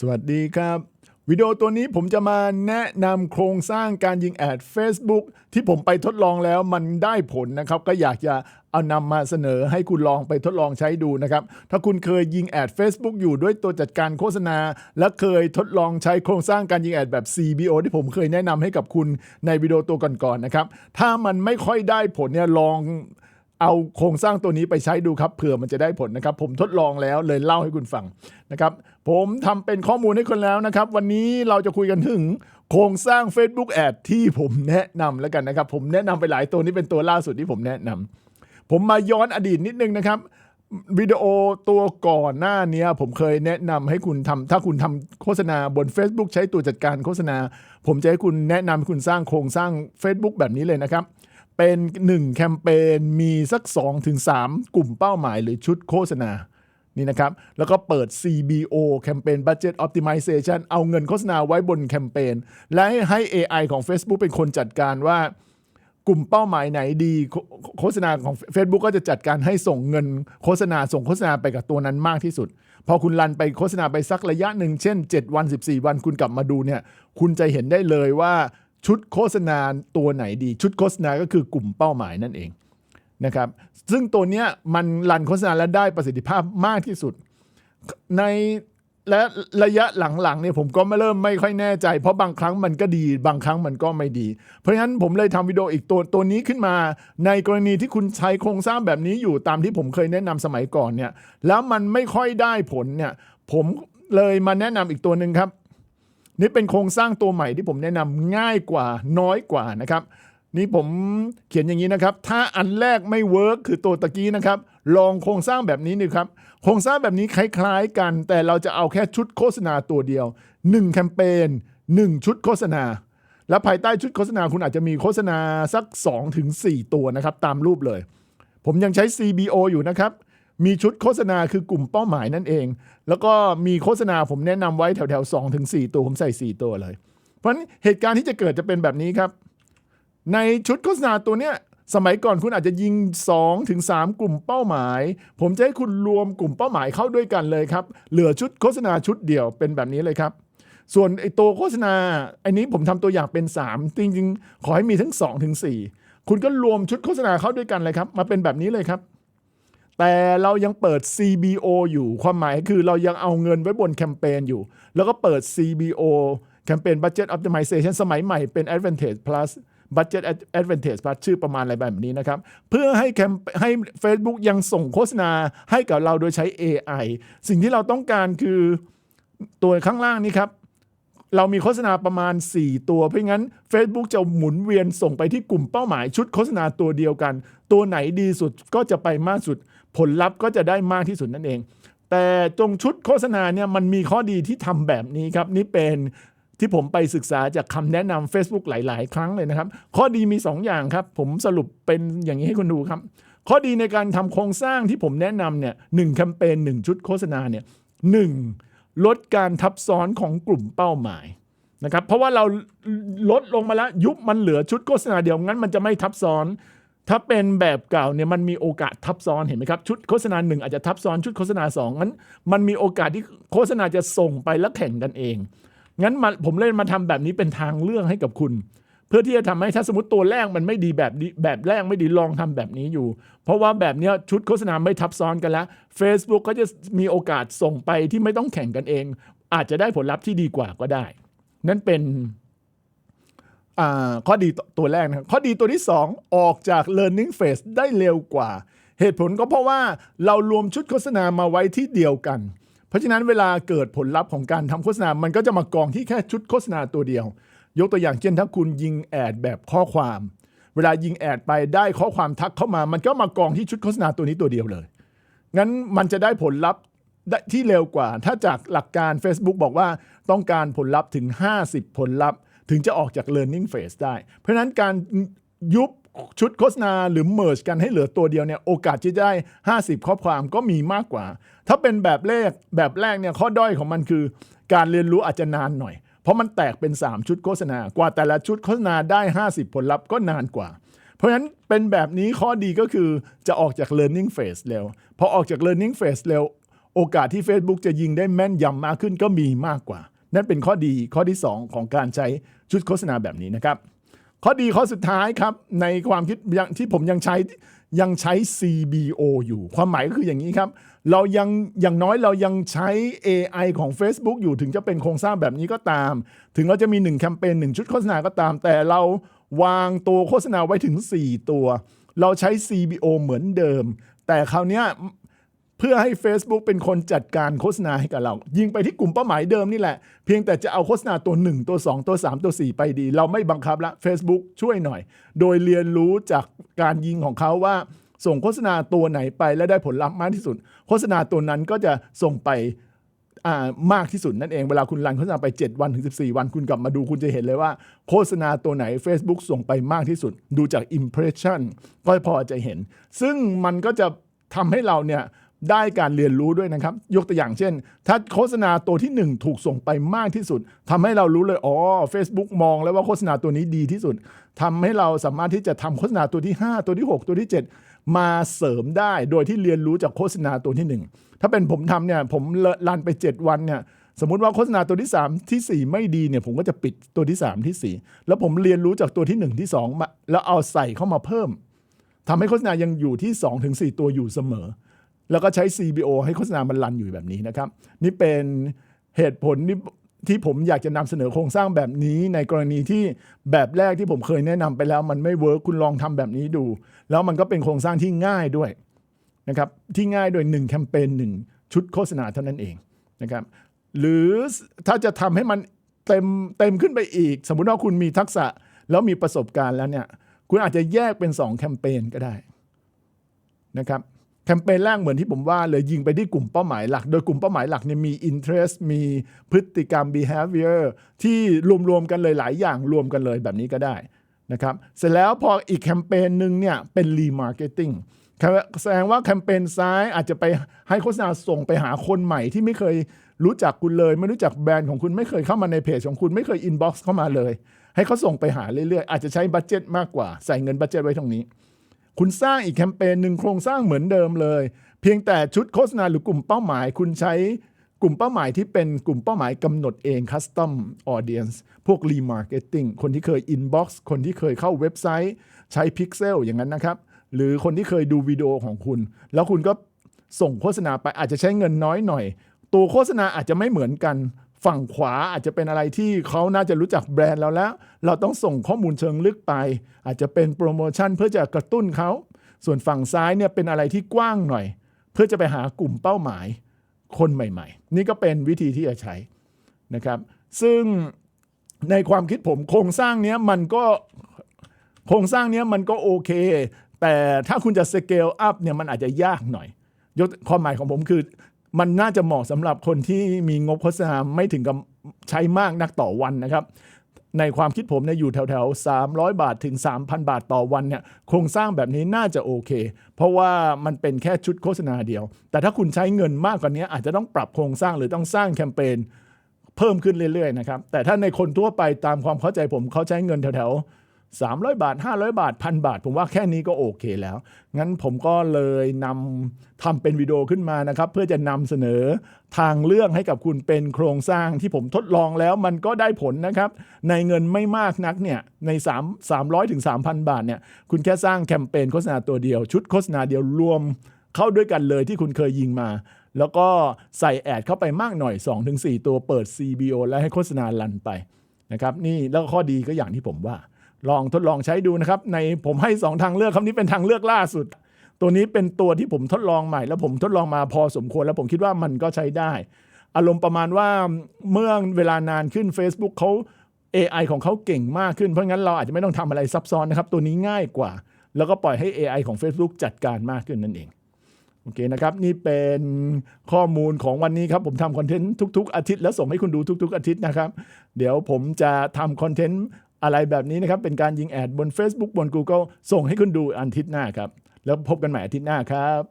สวัสดีครับ วิดีโอตัวนี้ผมจะมาแนะนำโครงสร้างการยิงแอด Facebook ที่ผมไปทดลองแล้วมันได้ผลนะครับ ก็อยากจะเอานำมาเสนอให้คุณลองไปทดลองใช้ดูนะครับ ถ้าคุณเคยยิงแอด Facebook อยู่ด้วยตัวจัดการโฆษณา และเคยทดลองใช้โครงสร้างการยิงแอดแบบ CBO ที่ผมเคยแนะนำให้กับคุณในวิดีโอตัวก่อนๆนะครับ ถ้ามันไม่ค่อยได้ผลเนี่ยลองเอาโครงสร้างตัวนี้ไปใช้ดูครับเผื่อมันจะได้ผลนะครับ ผมทดลองแล้วเลยเล่าให้คุณฟังนะครับ ผมทำเป็นข้อมูลให้คุณแล้วนะครับ วันนี้เราจะคุยกันถึงโครงสร้าง Facebook Ad ที่ผมแนะนำแล้วกันนะครับ ผมแนะนำไปหลายตัวนี้เป็นตัวล่าสุดที่ผมแนะนำผมมาย้อนอดีตนิดนึงนะครับวิดีโอตัวก่อนหน้านี้ผมเคยแนะนำให้คุณทำถ้าคุณทำโฆษณาบน Facebook ใช้ตัวจัดการโฆษณา ผมจะให้คุณแนะนำให้คุณสร้างโครงสร้าง Facebook แบบนี้เลยนะครับ เป็น 1 แคมเปญมีสัก 2-3ถึง3กลุ่มเป้าหมายหรือชุดโฆษณา นี่นะครับ แล้วก็เปิด CBO Campaign Budget Optimization เอาเงินโฆษณาไว้บนแคมเปญและให้ AI ของ Facebook เป็นคนจัดการว่ากลุ่มเป้าหมายไหนดีโฆโฆษณาของ Facebook ก็จะจัดการให้ส่งเงินโฆษณาส่งโฆษณาไปกับตัวนั้นมากที่สุด พอคุณรันไปโฆษณาไปสักระยะหนึ่งเช่น 7 วัน 14 วันคุณกลับมาดูเนี่ยคุณจะเห็นได้เลยว่าชุดโฆษณาตัวไหนดี ชุดโฆษณาก็คือกลุ่มเป้าหมายนั่นเอง นะครับซึ่งตัวเนี้ยมันรันโฆษณาและได้ประสิทธิภาพมากที่สุด ในและระยะหลังๆเนี่ยผมก็ไม่เริ่มไม่ค่อยแน่ใจ เพราะบางครั้งมันก็ดี บางครั้งมันก็ไม่ดี เพราะฉะนั้นผมเลยทำวิดีโออีกตัวตัวนี้ขึ้นมา ในกรณีที่คุณใช้โครงสร้างแบบนี้อยู่ตามที่ผมเคยแนะนำสมัยก่อนเนี่ยแล้วมันไม่ค่อยได้ผลเนี่ยผมเลยมาแนะนำอีกตัวหนึ่งครับ นี่เป็นโครงสร้างตัวใหม่ที่ผมแนะนำง่ายกว่าน้อยกว่านะครับ นี่ผมเขียนอย่างนี้นะครับ ถ้าอันแรกไม่เวิร์กคือตัวตะกี้นะครับ ลองโครงสร้างแบบนี้นี่ครับ โครงสร้างแบบนี้คล้ายๆกัน แต่เราจะเอาแค่ชุดโฆษณาตัวเดียว 1 แคมเปญ1 ชุดโฆษณา และภายใต้ชุดโฆษณาคุณอาจจะมีโฆษณาสัก 2-4 ตัวนะครับ ตามรูปเลย ผมยังใช้ CBO อยู่นะครับ มีชุดโฆษณาคือกลุ่มเป้าหมายนั่นเอง แล้วก็มีโฆษณาผมแนะนำไว้แถวๆ2ถึง4ตัวผมใส่ 4 ตัวเลย เพราะฉะนั้นเหตุการณ์ที่จะเกิดจะเป็นแบบนี้ครับ ในชุดโฆษณาตัวเนี้ยสมัยก่อนคุณอาจจะยิง2ถึง3กลุ่มเป้าหมาย ผมจะให้คุณรวมกลุ่มเป้าหมายเข้าด้วยกันเลยครับ เหลือชุดโฆษณาชุดเดียวเป็นแบบนี้เลยครับ ส่วนไอตัวโฆษณาอันนี้ผมทำตัวอย่างเป็น 3 จริงๆ ขอให้มีทั้ง2ถึง4คุณก็รวมชุดโฆษณาเข้าด้วยกันเลยครับ มาเป็นแบบนี้เลยครับ แต่เรายังเปิด CBO อยู่ความหมายคือเรายังเอาเงินไว้บนแคมเปญอยู่ แล้วก็เปิด CBO แคมเปญ Budget Optimization สมัยใหม่เป็น Advantage Plus Budget Advantage Plus ชื่อประมาณอะไรแบบนี้นะครับ เพื่อให้แคมให้ Facebook ยังส่งโฆษณาให้กับเราโดยใช้ AI สิ่งที่เราต้องการคือตัวข้างล่างนี้ครับ เรามีโฆษณาประมาณ 4 ตัว เพราะงั้น Facebook จะหมุนเวียนส่งไปที่กลุ่มเป้าหมายชุดโฆษณาตัวเดียวกัน ตัวไหนดีสุดก็จะไปมากสุด ผลลัพธ์ก็จะได้มากที่สุดนั่นเองแต่ตรงชุดโฆษณาเนี่ยมันมีข้อดีที่ทำแบบนี้ครับ นี่เป็น ที่ผมไปศึกษาจากคำแนะนำ Facebook หลาย ๆ ครั้งเลยนะครับ ข้อดีมี 2 อย่างครับ ผมสรุปเป็นอย่างนี้ให้คุณดูครับ ข้อดีในการทำโครงสร้างที่ผมแนะนำเนี่ยหนึ่งแคมเปญหนึ่งชุดโฆษณาเนี่ยหนึ่งลดการทับซ้อนของกลุ่มเป้าหมายนะครับเพราะว่าเราลดลงมาแล้วยุบมันเหลือชุดโฆษณาเดียวงั้นมันจะไม่ทับซ้อน ถ้าเป็นแบบเก่าเนี่ยมันมีโอกาสทับซ้อนเห็นไหมครับชุดโฆษณาหนึ่งอาจจะทับซ้อนชุดโฆษณาสองงั้นมันมีโอกาสที่โฆษณาจะส่งไปแล้วแข่งกันเอง งั้นมาผมเล่นมาทำแบบนี้เป็นทางเลือกให้กับคุณ เพื่อที่จะทำให้ถ้าสมมติตัวแรกมันไม่ดีแบบแบบแรกไม่ดีลองทำแบบนี้อยู่ เพราะว่าแบบนี้ชุดโฆษณาไม่ทับซ้อนกันแล้ว Facebook ก็จะมีโอกาสส่งไปที่ไม่ต้องแข่งกันเอง อาจจะได้ผลลัพธ์ที่ดีกว่าก็ได้ นั่นเป็นข้อดีตัวแรกนะครับข้อดีตัวที่ 2 ออกจาก learning phase ได้เร็วกว่า เหตุผลก็เพราะว่าเรารวมชุดโฆษณามาไว้ที่เดียวกัน ราะฉะนั้นเวลาเกิดผลลัพธ์ของการทำโฆษณา มันก็จะมากองที่แค่ชุดโฆษณาตัวเดียว ยกตัวอย่างเช่นถ้าคุณยิงแอดแบบข้อความ เวลายิงแอดไปได้ข้อความทักเข้ามา มันก็มากองที่ชุดโฆษณาตัวนี้ตัวเดียวเลย งั้นมันจะได้ผลลัพธ์ที่เร็วกว่า ถ้าจากหลักการ Facebook บอกว่าต้องการผลลัพธ์ถึง 50 ผลลัพธ์ ถึงจะออกจาก learning phase ได้ เพราะฉะนั้นการยุบ ชุดโฆษณาหรือ merge กันให้เหลือตัวเดียวเนี่ยโอกาสที่จะได้ 50 ข้อความก็มีมากกว่า ถ้าเป็นแบบแรกแบบแรกเนี่ยข้อด้อยของมันคือ การเรียนรู้อาจจะนานหน่อย เพราะมันแตกเป็น 3 ชุดโฆษณากว่าแต่ละชุดโฆษณาได้ 50 ผลลัพธ์ก็นานกว่า เพราะฉะนั้นเป็นแบบนี้ข้อดีก็คือจะออกจาก learning phase เร็วพอออกจาก learning phase เร็วโอกาสที่ Facebook จะยิงได้แม่นยำมากขึ้นก็มีมากกว่า นั่นเป็นข้อดีข้อที่ 2 ของการใช้ชุดโฆษณาแบบนี้นะครับ ข้อดีข้อสุดท้ายครับ ในความคิดที่ผมยังใช้ยังใช้ CBO อยู่ ความหมายก็คืออย่างนี้ครับ เรายังอย่างน้อยเรายังใช้ AI ของ Facebook อยู่ถึงจะเป็นโครงสร้างแบบนี้ก็ตาม ถึงเราจะมี 1 แคมเปญ1 ชุดโฆษณาก็ตาม แต่เราวางตัวโฆษณาไว้ถึง 4 ตัว เราใช้ CBO เหมือนเดิม แต่คราวนี้ พื่อให้ Facebook เป็นคนจัดการโฆษณาให้กับเรา ยิงไปที่กลุ่มเป้าหมายเดิมนี่แหละ เพียงแต่จะเอาโฆษณาตัว 1 ตัว 2 ตัว 3 ตัว 4 ไปดี เราไม่บังคับละ Facebook ช่วยหน่อย โดยเรียนรู้จากการยิงของเขาว่า ส่งโฆษณาตัวไหนไปและได้ผลลัพธ์มากที่สุด โฆษณาตัวนั้นก็จะส่งไปมากที่สุดนั่นเองเวลาคุณรันโฆษณาไป 7 วันถึง 14 วันคุณกลับมาดูคุณจะเห็นเลยว่า โฆษณาตัวไหน Facebook ส่งไปมากที่สุด ดูจาก Impression ก็พอจะเห็น ซึ่งมันก็จะทำให้เราเนี่ย ได้การเรียนรู้ด้วยนะครับ ยกตัวอย่างเช่น ถ้าโฆษณาตัวที่ 1 ถูกส่งไปมากที่สุดทำให้เรารู้เลยอ๋อ Facebook มองแล้วว่าโฆษณาตัวนี้ดีที่สุดทำให้เราสามารถที่จะทำโฆษณาตัวที่ 5 ตัวที่ 6 ตัวที่ 7 มาเสริมได้โดยที่เรียนรู้จากโฆษณาตัวที่ 1 ถ้าเป็นผมทำเนี่ยผมรันไป 7 วันเนี่ยสมมุติว่าโฆษณาตัวที่ 3 ที่ 4 ไม่ดีเนี่ยผมก็จะปิดตัวที่ 3 ที่ 4 แล้วผมเรียนรู้จากตัวที่ 1 ที่2มาแล้วเอาใส่เข้ามาเพิ่มทำให้โฆษณายังอยู่ที่ 2-4 ตัวอยู่เสมอ แล้วก็ใช้ CBO ให้โฆษณามันรันอยู่แบบนี้นะครับ นี่เป็นเหตุผลที่ที่ผมอยากจะนำเสนอโครงสร้างแบบนี้ ในกรณีที่แบบแรกที่ผมเคยแนะนำไปแล้ว มันไม่เวิร์คคุณลองทำแบบนี้ดู แล้วมันก็เป็นโครงสร้างที่ง่ายด้วยนะครับที่ง่ายโดย1แคมเปญ1ชุดโฆษณาเท่านั้นเองนะครับหรือถ้าจะทำให้มันเต็มเต็มขึ้นไปอีก สมมุติว่าคุณมีทักษะแล้วมีประสบการณ์แล้วเนี่ยคุณอาจจะแยกเป็น 2 แคมเปญก็ได้นะครับ แคมเปญแรกเหมือนที่ผมว่าเลยยิงไปที่กลุ่มเป้าหมายหลัก โดยกลุ่มเป้าหมายหลักเนี่ยมี interest มีพฤติกรรม behavior ที่รวมๆกันเลยหลายอย่างรวมกันเลยแบบนี้ก็ได้นะครับเสร็จแล้วพออีกแคมเปญหนึ่งเนี่ยเป็น remarketing แสดงว่าแคมเปญซ้ายอาจจะไปให้โฆษณาส่งไปหาคนใหม่ที่ไม่เคยรู้จักคุณเลย ไม่รู้จักแบรนด์ของคุณไม่เคยเข้ามาในเพจของคุณไม่เคย inbox เข้ามาเลย ให้เขาส่งไปหาเรื่อยๆ อาจจะใช้บัตเจ็ตมากกว่า ใส่เงินบัตเจ็ตไว้ตรงนี้ คุณสร้างอีกแคมเปญหนึ่งโครงสร้างเหมือนเดิมเลย เพียงแต่ชุดโฆษณาหรือกลุ่มเป้าหมาย คุณใช้กลุ่มเป้าหมายที่เป็นกลุ่มเป้าหมายกำหนดเอง custom audience พวก remarketing คนที่เคย inbox คนที่เคยเข้าเว็บไซต์ ใช้ pixel อย่างนั้นนะครับ หรือคนที่เคยดูวิดีโอของคุณ แล้วคุณก็ส่งโฆษณาไปอาจจะใช้เงินน้อยหน่อย ตัวโฆษณาอาจจะไม่เหมือนกัน ฝั่งขวาอาจจะเป็นอะไรที่เขาน่าจะรู้จักแบรนด์เราแล้ว เราต้องส่งข้อมูลเชิงลึกไป อาจจะเป็นโปรโมชั่นเพื่อจะกระตุ้นเขา ส่วนฝั่งซ้ายเนี่ยเป็นอะไรที่กว้างหน่อย เพื่อจะไปหากลุ่มเป้าหมายคนใหม่ ๆ นี่ก็เป็นวิธีที่จะใช้นะครับ ซึ่งในความคิดผมโครงสร้างเนี้ยมันก็โครงสร้างเนี้ยมันก็โอเค แต่ถ้าคุณจะสเกลอัพเนี่ยมันอาจจะยากหน่อยยกความหมายของผมคือ มันน่าจะเหมาะสำหรับคนที่มีงบโฆษณาไม่ถึงกับใช้มากนักต่อวันนะครับ ในความคิดผมเนี่ยอยู่แถวๆ 300 บาทถึง 3,000 บาทต่อวันเนี่ยโครงสร้างแบบนี้น่าจะโอเค เพราะว่ามันเป็นแค่ชุดโฆษณาเดียว แต่ถ้าคุณใช้เงินมากกว่านี้อาจจะต้องปรับโครงสร้างหรือต้องสร้างแคมเปญเพิ่มขึ้นเรื่อยๆนะครับแต่ถ้าในคนทั่วไปตามความเข้าใจผมเขาใช้เงินแถวๆ 300 บาท 500 บาทพันบาท ผมว่าแค่นี้ก็โอเคแล้ว งั้นผมก็เลยนำทำเป็นวิดีโอขึ้นมานะครับ เพื่อจะนำเสนอทางเลือกให้กับคุณเป็นโครงสร้างที่ผมทดลองแล้วมันก็ได้ผลนะครับ ในเงินไม่มากนักเนี่ยใน 3 300ถึง3,000 บาทเนี่ยคุณแค่สร้างแคมเปญโฆษณาตัวเดียว ชุดโฆษณาเดียวรวมเข้าด้วยกันเลยที่คุณเคยยิงมาแล้วก็ใส่แอดเข้าไปมากหน่อย 2-4 ตัวเปิด CBO และให้โฆษณาลันไปนะครับนี่แล้วข้อดีก็อย่างที่ผมว่า ลองทดลองใช้ดูนะครับ ในผมให้ 2 ทางเลือกคำนี้เป็นทางเลือกล่าสุด ตัวนี้เป็นตัวที่ผมทดลองใหม่ แล้วผมทดลองมาพอสมควร แล้วผมคิดว่ามันก็ใช้ได้ อารมณ์ประมาณว่าเมื่อเวลานานขึ้น Facebook เขา AI ของเขาเก่งมากขึ้น เพราะงั้นเราอาจจะไม่ต้องทำอะไรซับซ้อนนะครับ ตัวนี้ง่ายกว่า แล้วก็ปล่อยให้ AI ของ Facebook จัดการมากขึ้นนั่นเองโอเคนะครับ นี่เป็นข้อมูลของวันนี้ครับ ผมทำคอนเทนต์ทุก ๆ อาทิตย์แล้วส่งให้คุณดูทุก ๆ อาทิตย์นะครับ เดี๋ยวผมจะทำคอนเทนต์ อะไรแบบนี้นะครับ เป็นการยิงแอดบน Facebook บน Google ส่งให้คุณดูอาทิตย์หน้าครับ แล้วพบกันใหม่อาทิตย์หน้าครับ